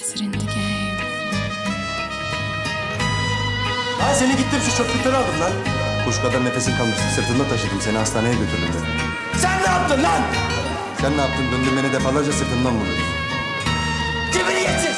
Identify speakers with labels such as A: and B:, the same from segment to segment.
A: Is it in the game?
B: Lan seni gittim şu çöplükleri aldım lan. Kuş kadar nefesin kalmıştı. Sırtında taşıdım. Seni hastaneye götürdüm dedim.
C: Sen ne yaptın lan?
B: Sen ne yaptın? Döndün beni defalarca sırtından vurdun.
C: Cibiniyetsiz!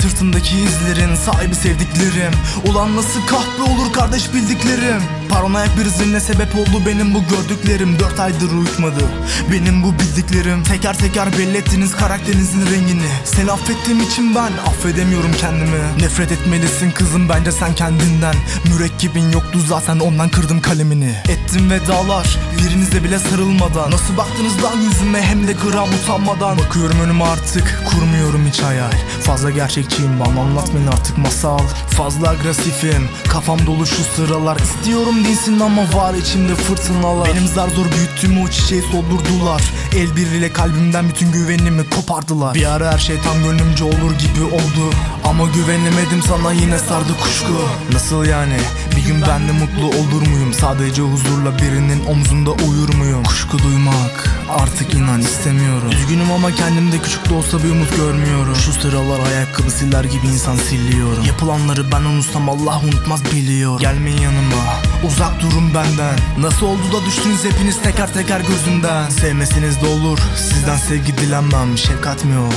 D: Sırtımdaki izlerin sahibi sevdiklerim Ulan nasıl kahpe olur kardeş bildiklerim Paranoyak bir zinne sebep oldu benim bu gördüklerim. Dört aydır uyutmadı benim bu bildiklerim. Teker teker belli ettiniz karakterinizin rengini. Seni affettiğim için ben affedemiyorum kendimi. Nefret etmelisin kızım bence sen kendinden. Mürekkebin yoktu zaten ondan kırdım kalemini. Ettim vedalar birinize bile sarılmadan. Nasıl baktınız lan yüzüme hem de gram utanmadan. Bakıyorum önüme artık kurmuyorum hiç hayal. Fazla gerçekçiyim bana anlatmayın artık masal. Fazla agresifim kafam dolu şu sıralar. İstiyorum dinsin ama var içimde fırtınalar. Benim zar zor büyüttüğüm o çiçeği soldurdular. El birliğiyle kalbimden bütün güvenimi kopardılar. Bir ara her şey tam gönlümce olur gibi oldu. Ama güvenemedim sana yine sardı kuşku. Nasıl yani? Bir gün ben de mutlu olur muyum? Sadece huzurla birinin omzunda uyur muyum? Kuşku duymak artık inan istemiyorum. Üzgünüm ama kendimde küçük de olsa bir umut görmüyorum. Şu sıralar ayakkabı siler gibi insan siliyorum. Yapılanları ben unutsam Allah unutmaz biliyor Gelmeyin yanıma uzak durun benden. Nasıl oldu da düştünüz hepiniz teker teker gözümden? Sevmeseniz de olur sizden sevgi dilenmem. Şefkat mi o?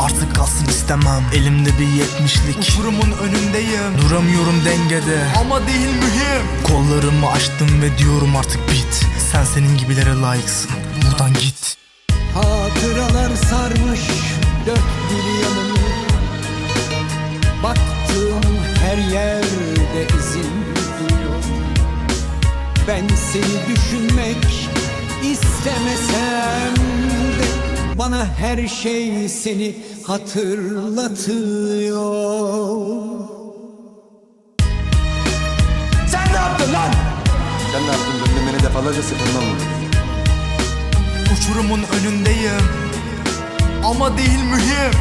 D: Artık kalsın istemem. Elimde bir yetmişlik. Uçurumun önündeyim. Duramıyorum dengede. Ama değil mühim. Kollarımı açtım ve diyorum artık bit. Sen senin gibilere layıksın. Buradan git.
E: Hatıralar sarmış dört bir yanımı Baktığım her yerde izin Ben seni düşünmek istemesem de Bana her şey seni hatırlatıyor
C: Sen ne yaptın lan?
B: Sen ne yaptın? Döndün beni defalarca sırtından vurdun.
D: Uçurumun önündeyim Ama değil mühim